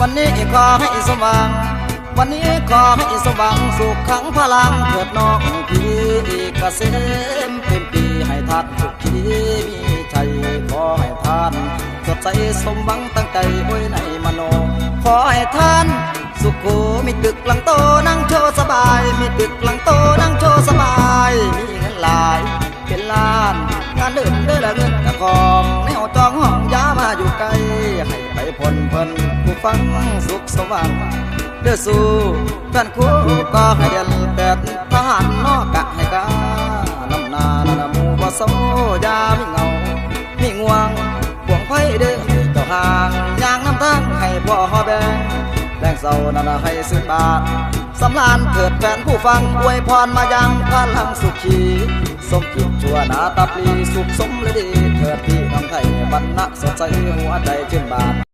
วันนี้ขอให้สมหวังวันนี้ขอให้สมหวังสุขขังพลังเถิดน้องพี่เกษมเป็นปีให้ท่านสุขีมีชัยขอให้ท่านสดใสสมหวังตั้งใจไว้ในมโน ขอให้ท่านสุขโขมีตึกหลังโตนั่งโชว์สบาย มีตึกหลังโตนั่งโชว์สบาย มีเงินหลาย เป็นล้าน งานเดินเด้อละเงินกระของแนวจองห้องยามาอยู่ไกล ให้ไปพลเพิ่นผู้ฟังสุขสว่างเด้อสู้กันคู่ก็ให้เดินแปดทหารนอกกะให้กาน้ำนานาหมูบ่โซยามีเงา มีง่วงปวงไฟเด้อเจ้าห่างย่างน้ำทางให้พ่อแบง แรงเศร้านั่นนะให้สืบบาทสำลานเกิดแฟนผู้ฟังอวยพรมายังพลังสุขีสมกิจชั่วนาตาปลีสุขสมฤดีเถิดพี่น้องไทยบรรณะสดใสหัวใจชื่นบาน